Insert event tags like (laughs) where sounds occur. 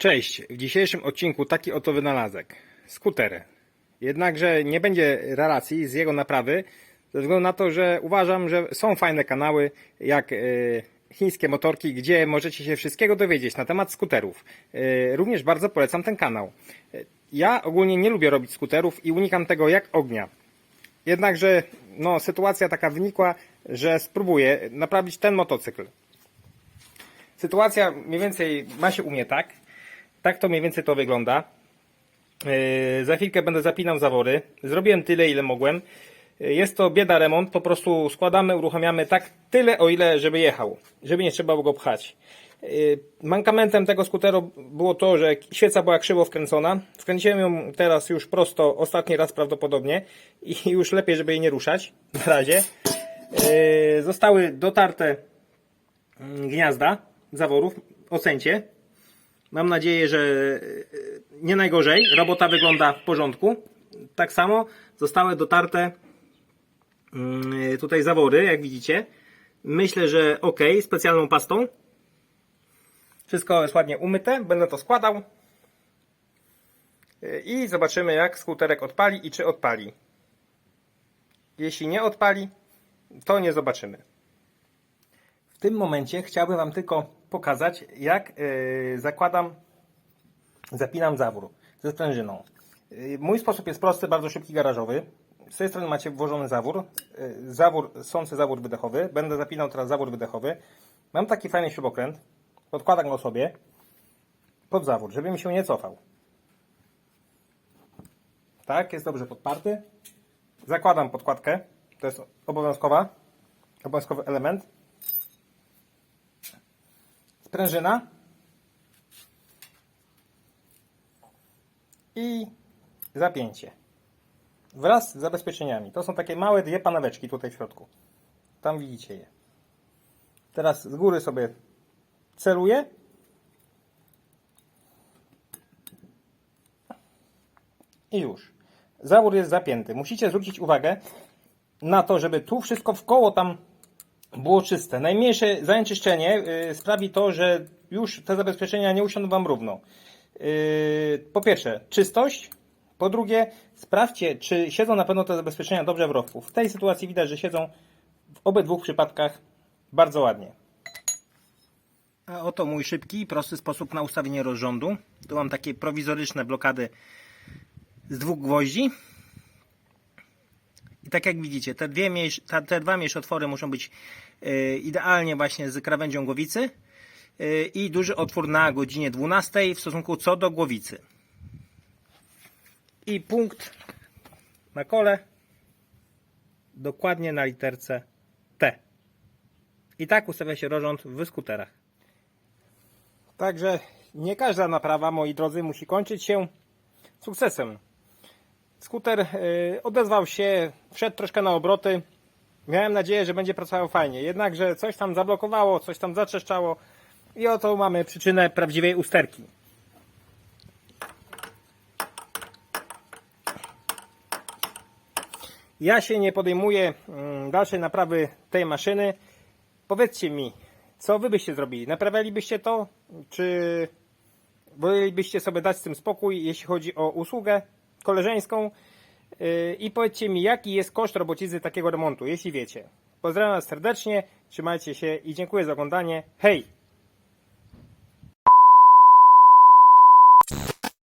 Cześć, w dzisiejszym odcinku taki oto wynalazek. Skuter. Jednakże nie będzie relacji z jego naprawy, ze względu na to, że uważam, że są fajne kanały, jak e, chińskie motorki, gdzie możecie się wszystkiego dowiedzieć na temat skuterów. E, również bardzo polecam ten kanał. Ja ogólnie nie lubię robić skuterów i unikam tego jak ognia. Jednakże no, sytuacja taka wynikła, że spróbuję naprawić ten motocykl. Sytuacja mniej więcej ma się u mnie tak. Tak to mniej więcej to wygląda. Yy, za chwilkę będę zapinał zawory. Zrobiłem tyle, ile mogłem. Yy, Jest to bieda remont, po prostu składamy, uruchamiamy tak tyle, o ile, żeby jechał, żeby nie trzeba było go pchać. Yy, Mankamentem tego skuteru było to, że świeca była krzywo wkręcona. Wkręciłem ją teraz już prosto, ostatni raz prawdopodobnie i (laughs) już lepiej, żeby jej nie ruszać na razie. Yy, Zostały dotarte mm, gniazda zaworów, ocencie. Mam nadzieję, że e, nie najgorzej. Robota wygląda w porządku. Tak samo zostały dotarte mm, tutaj zawory, jak widzicie. Myślę, że ok, specjalną pastą. Wszystko jest ładnie umyte. Będę to składał. E, I zobaczymy, jak skuterek odpali i czy odpali. Jeśli nie odpali, to nie zobaczymy. W tym momencie chciałbym Wam tylko pokazać, jak yy, zakładam, zapinam zawór ze sprężyną. Yy, mój sposób jest prosty, bardzo szybki, garażowy. Z tej strony macie włożony zawór, yy, zawór, sący zawór wydechowy. Będę zapinał teraz zawór wydechowy. Mam taki fajny śrubokręt, podkładam go sobie pod zawór, żeby mi się nie cofał. Tak, jest dobrze podparty. Zakładam podkładkę, to jest obowiązkowa, obowiązkowy element sprężyna i zapięcie wraz z zabezpieczeniami. To są takie małe dwie paneweczki tutaj w środku. Tam widzicie je. Teraz z góry sobie celuję. I już. Zawór jest zapięty. Musicie zwrócić uwagę na to, żeby tu wszystko w koło tam było czyste. Najmniejsze zanieczyszczenie y, sprawi to, że już te zabezpieczenia nie usiądą Wam równo. Y, po pierwsze, czystość. Po drugie, sprawdźcie, czy siedzą na pewno te zabezpieczenia dobrze w rowku. W tej sytuacji widać, że siedzą w obydwu przypadkach bardzo ładnie. A oto mój szybki i prosty sposób na ustawienie rozrządu. Tu mam takie prowizoryczne blokady z dwóch gwoździ. I tak jak widzicie, te, dwie mniejsze, te, dwa mniejsze otwory muszą być e, idealnie właśnie z krawędzią głowicy e, i duży otwór na godzinie 12 w stosunku co do głowicy. I punkt na kole dokładnie na literce T. I tak ustawia się rozrząd w skuterach. Także nie każda naprawa, moi drodzy, musi kończyć się sukcesem. Skuter y, odezwał się, wszedł troszkę na obroty. Miałem nadzieję, że będzie pracował fajnie. Jednakże coś tam zablokowało, coś tam zaczeszczało. I oto mamy przyczynę prawdziwej usterki. Ja się nie podejmuję mm, dalszej naprawy tej maszyny. Powiedzcie mi, co wy byście zrobili? Naprawialibyście to? Czy wolelibyście sobie dać z tym spokój, jeśli chodzi o usługę koleżeńską? Yy, I powiedzcie mi, jaki jest koszt robocizny takiego remontu, jeśli wiecie. Pozdrawiam serdecznie, trzymajcie się i dziękuję za oglądanie. Hej!